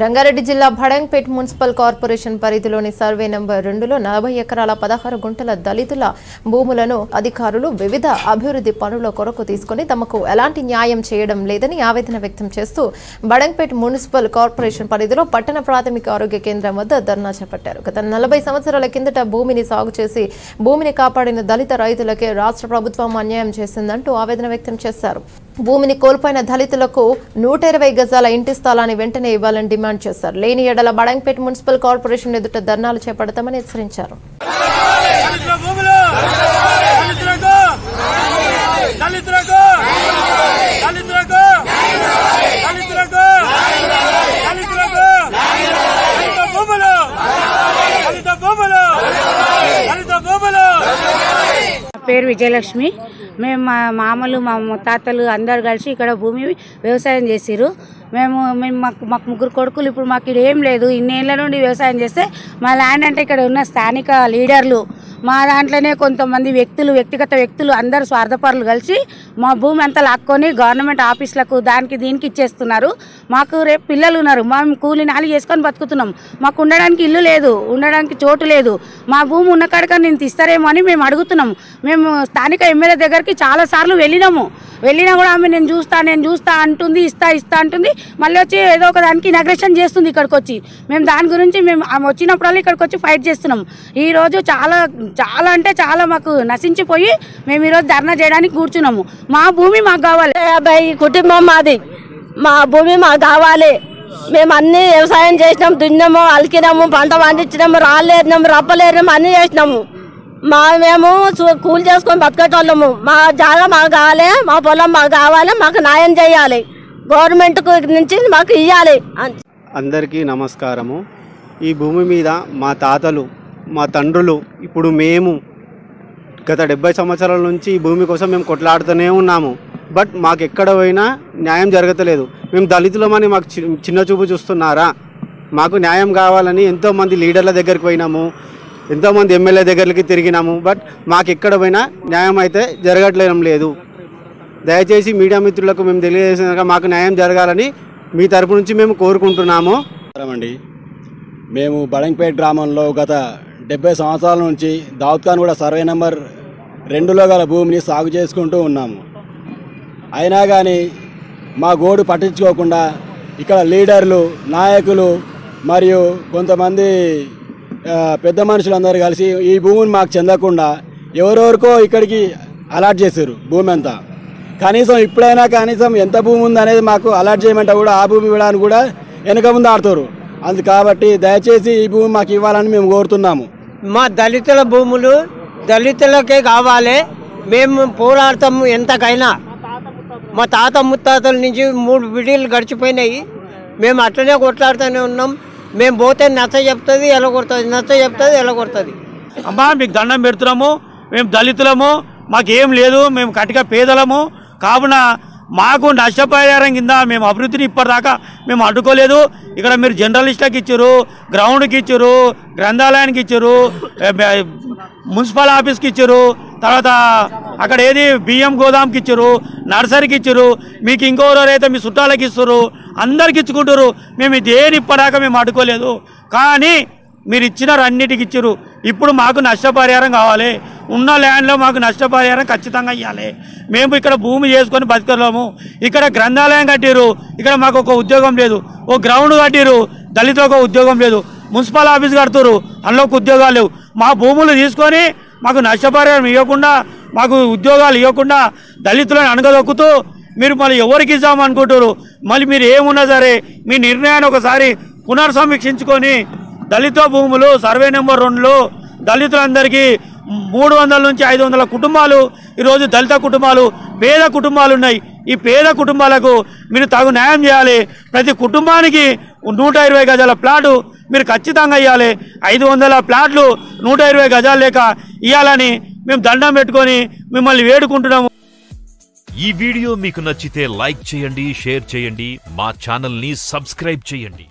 రంగారెడ్డి జిల్లా Badangpet municipal corporation పరిధిలోని survey number రెండులో నలభై ఎకరాల పదహారు గుంటల దళితుల భూములను అధికారులు వివిధ అభివృద్ధి పనుల కొరకు తీసుకుని తమకు ఎలాంటి న్యాయం చేయడం లేదని ఆవేదన వ్యక్తం చేస్తూ బడంగ్పేట్ మున్సిపల్ కార్పొరేషన్ పరిధిలో పట్టణ ప్రాథమిక ఆరోగ్య కేంద్రం వద్ద ధర్నా చేపట్టారు. గత నలభై సంవత్సరాల కిందట భూమిని సాగు చేసి భూమిని కాపాడిన దళిత రైతులకే రాష్ట్ర ప్రభుత్వం అన్యాయం చేసిందంటూ ఆవేదన వ్యక్తం చేశారు. భూమిని కోల్పోయిన దళితులకు నూట ఇరవై గజాల ఇంటి స్థలాన్ని వెంటనే ఇవ్వాలని డిమాండ్ చేశారు. లేని ఎడల బడంగపేట మున్సిపల్ కార్పొరేషన్ ఎదుట ధర్నాలు చేపడతామని హెచ్చరించారు. పేరు విజయలక్ష్మి. మేము మా మామలు మా తాతలు అందరు కలిసి ఇక్కడ భూమి వ్యవసాయం చేసిరు మేము మేము మాకు మాకు ముగ్గురు కొడుకులు ఇప్పుడు మాకు ఇక్కడ ఏం లేదు. ఇన్నేళ్ళ నుండి వ్యవసాయం చేస్తే మా ల్యాండ్ అంటే ఇక్కడ ఉన్న స్థానిక లీడర్లు మా దాంట్లోనే కొంతమంది వ్యక్తులు వ్యక్తిగత వ్యక్తులు అందరు స్వార్థపరులు కలిసి మా భూమి అంతా లాక్కొని గవర్నమెంట్ ఆఫీసులకు దానికి దీనికి ఇచ్చేస్తున్నారు. మాకు రేపు పిల్లలు ఉన్నారు. మేము కూలి నాలి చేసుకొని బతుకుతున్నాం. మాకు ఉండడానికి ఇల్లు లేదు ఉండడానికి చోటు లేదు. మా భూమి ఉన్న కాడక నేను తీస్తారేమో అని మేము అడుగుతున్నాం. మేము స్థానిక ఎమ్మెల్యే దగ్గరికి చాలా సార్లు వెళ్ళినాము. వెళ్ళినా కూడా ఆమె నేను చూస్తా నేను చూస్తా అంటుంది ఇస్తా ఇస్తా అంటుంది. మళ్ళీ వచ్చి ఏదో ఒక దానికి ఇనాగ్రేషన్ చేస్తుంది ఇక్కడికి వచ్చి మేము దాని గురించి మేము ఆమె వచ్చినప్పుడల్లా ఇక్కడికి వచ్చి ఫైట్ చేస్తున్నాం ఈరోజు చాలా చాలా అంటే చాలా మాకు నశించిపోయి మేము ఈరోజు ధర్నా చేయడానికి కూర్చున్నాము. మా భూమి మాకు కావాలి. యాభై కుటుంబం మాది. మా భూమి మాకు కావాలి. మేము అన్ని వ్యవసాయం చేసినాము దున్నాము అలికినాము పంట పండించినాము రాళ్ళేరినాము రప్పలేరినాము అన్ని చేసినాము. మా మేము కూలి చేసుకొని బతికేటోళ్ళము. మా జాగా మాకు కావాలి మా పొలం మాకు కావాలి మాకు న్యాయం చేయాలి. గవర్నమెంట్ నుంచి మాకు ఇవ్వాలి అందరికీ నమస్కారము. ఈ భూమి మీద మా తాతలు మా తండ్రులు ఇప్పుడు మేము గత డెబ్బై సంవత్సరాల నుంచి ఈ భూమి కోసం మేము కొట్లాడుతూనే ఉన్నాము. బట్ మాకు ఎక్కడ పోయినా న్యాయం జరగట్లేదు మేము దళితులమని మాకు చి- చిన్న చూపు చూస్తున్నారా? మాకు న్యాయం కావాలని ఎంతోమంది లీడర్ల దగ్గరికి పోయినాము. ఎంతోమంది ఎమ్మెల్యే దగ్గరికి తిరిగినాము బట్ మాకు ఎక్కడ పోయినా న్యాయం అయితే జరగట్లేం లేదు. దయచేసి మీడియా మిత్రులకు మేము తెలియజేసిన మాకు న్యాయం జరగాలని మీ తరపు నుంచి మేము కోరుకుంటున్నాము. అండి మేము బడంపేట గ్రామంలో గత డెబ్బై సంవత్సరాల నుంచి దావుద్ ఖాన్ కూడా సర్వే నెంబర్ రెండులో గల భూమిని సాగు చేసుకుంటూ ఉన్నాము. అయినా కానీ మా గోడు పట్టించుకోకుండా ఇక్కడ లీడర్లు నాయకులు మరియు కొంతమంది పెద్ద మనుషులందరూ కలిసి ఈ భూమిని మాకు చెందకుండా ఎవరెవరికో ఇక్కడికి అలాట్ చేశారు భూమి అంతా. కనీసం ఇప్పుడైనా కనీసం ఎంత భూమి ఉంది అనేది మాకు అలాట్ చేయమంటే కూడా ఆ భూమి ఇవ్వడానికి కూడా వెనక ముందు ఆడుతారు. అందు కాబట్టి దయచేసి ఈ భూమి మాకు ఇవ్వాలని మేము కోరుతున్నాము. మా దళితుల భూములు దళితులకే కావాలి. మేము పోరాడతాము ఎంతకైనా. మా తాత ముత్తాతల నుంచి మూడు విడీలు గడిచిపోయినాయి. మేము అట్లనే కొట్లాడుతూనే ఉన్నాం. మేము పోతే నచ్చ చెప్తుంది ఎలగొడుతుంది నచ్చ చెప్తుంది ఎలగొడుతుంది అమ్మా మీకు దండం పెడుతున్నాము మేము దళితులము మాకేం లేదు మేము కటిక పేదలము. కావున మాకు నష్టపరిహారం కింద మేము అభివృద్ధిని ఇప్పటిదాకా మేము అడ్డుకోలేదు. ఇక్కడ మీరు జర్నలిస్ట్కి ఇచ్చారు గ్రౌండ్కి ఇచ్చారు గ్రంథాలయానికి ఇచ్చారు మున్సిపల్ ఆఫీస్కి ఇచ్చారు తర్వాత అక్కడ ఏది బియ్యం గోదాంకి ఇచ్చారు నర్సరీకి ఇచ్చారు మీకు ఇంకోరైతే మీ చుట్టాలకి ఇస్తారు అందరికి ఇచ్చుకుంటారు మేము దేని ఇప్పటిదాకా మేము అడుకోలేదు కానీ మీరు ఇచ్చినారు అన్నిటికి ఇచ్చారు. ఇప్పుడు మాకు నష్టపరిహారం కావాలి. ఉన్న ల్యాండ్లో మాకు నష్టపరిహారం ఖచ్చితంగా ఇవ్వాలి మేము ఇక్కడ భూమి చేసుకొని బతకలేము. ఇక్కడ గ్రంథాలయం కట్టిరు ఇక్కడ మాకు ఒక ఉద్యోగం లేదు. ఓ గ్రౌండ్ కట్టిరు దళితులకు ఒక ఉద్యోగం లేదు. మున్సిపల్ ఆఫీస్ కడుతురు అందులో ఒక ఉద్యోగాలు లేవు. మా భూములు తీసుకొని మాకు నష్టపరిహారం ఇవ్వకుండా మాకు ఉద్యోగాలు ఇవ్వకుండా దళితులను అణగదొక్కుతూ మీరు మళ్ళీ ఎవరికి ఇద్దామనుకుంటారు మళ్ళీ మీరు ఏమున్నా సరే మీ నిర్ణయాన్ని ఒకసారి పునర్సమీక్షించుకొని దళిత భూములు సర్వే నెంబర్ రెండులో దళితులందరికీ మూడు వందల నుంచి ఐదు వందల కుటుంబాలు ఈరోజు దళిత కుటుంబాలు పేద కుటుంబాలు ఉన్నాయి. ఈ పేద కుటుంబాలకు మీరు తగు న్యాయం చేయాలి. ప్రతి కుటుంబానికి నూట ఇరవై గజాల ప్లాటు మీరు ఖచ్చితంగా ఇవ్వాలి. ఐదు వందల ప్లాట్లు నూట ఇరవై గజాలు లేక ఇవ్వాలని మేము దండం పెట్టుకొని మిమ్మల్ని వేడుకుంటున్నాము. ఈ వీడియో మీకు నచ్చితే లైక్ చేయండి షేర్ చేయండి మా ఛానల్ని సబ్స్క్రైబ్ చేయండి.